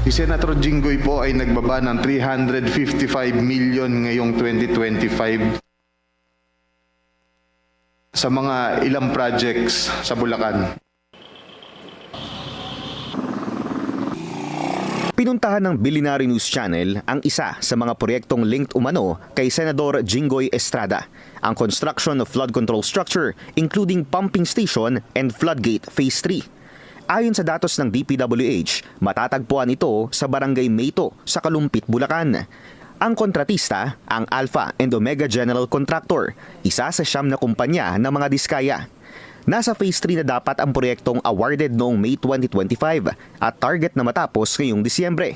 Si Senator Jinggoy po ay nagbaba ng 355 million ngayong 2025 sa mga ilang projects sa Bulacan. Pinuntahan ng Bilinary News Channel ang isa sa mga proyektong linked umano kay Senador Jinggoy Estrada, ang construction of flood control structure including pumping station and floodgate phase 3. Ayon sa datos ng DPWH, matatagpuan ito sa Barangay Mayto sa Kalumpit, Bulacan. Ang kontratista, ang Alpha and Omega General Contractor, isa sa siyam na kumpanya ng mga diskaya. Nasa phase 3 na dapat ang proyektong awarded noong May 2025 at target na matapos ngayong Disyembre.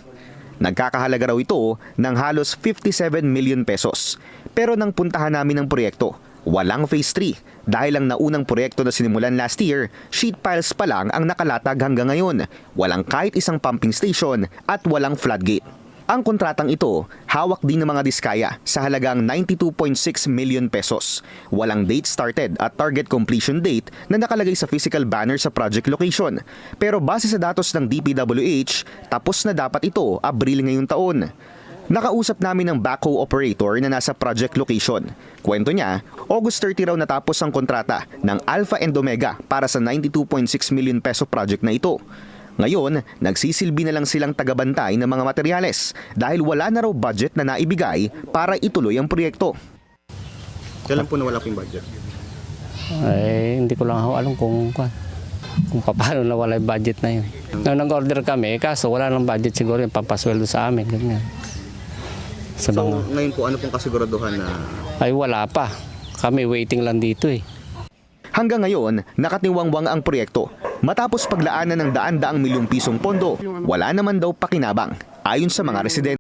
Nagkakahalaga raw ito ng halos 57 million pesos. Pero nang puntahan namin ang proyekto, walang phase 3 dahil ang naunang proyekto na sinimulan last year, sheet piles pa lang ang nakalatag hanggang ngayon. Walang kahit isang pumping station at walang floodgate. Ang kontratang ito, hawak din ng mga diskaya sa halagang 92.6 million pesos. Walang date started at target completion date na nakalagay sa physical banner sa project location. Pero base sa datos ng DPWH, tapos na dapat ito Abril ngayong taon. Nakausap namin ng backhoe operator na nasa project location. Kwento niya, August 30 raw natapos ang kontrata ng Alpha and Omega para sa 92.6 million peso project na ito. Ngayon, nagsisilbi na lang silang tagabantay ng mga materyales dahil wala na raw budget na naibigay para ituloy ang proyekto. Kailan po nawala po yung budget? Ay, hindi ko lang ako alam kung kung paano nawala yung budget na yun. Nung nag-order kami, kaso wala nang budget siguro yung pampasweldo sa amin. Ganyan. Sa mga, ngayon po ano pong kasiguraduhan na ay wala pa. Kami waiting lang dito eh. Hanggang ngayon, nakatiwangwang ang proyekto. Matapos paglaanan ng daan-daang milyong pisong pondo, wala naman daw pakinabang ayon sa mga residente.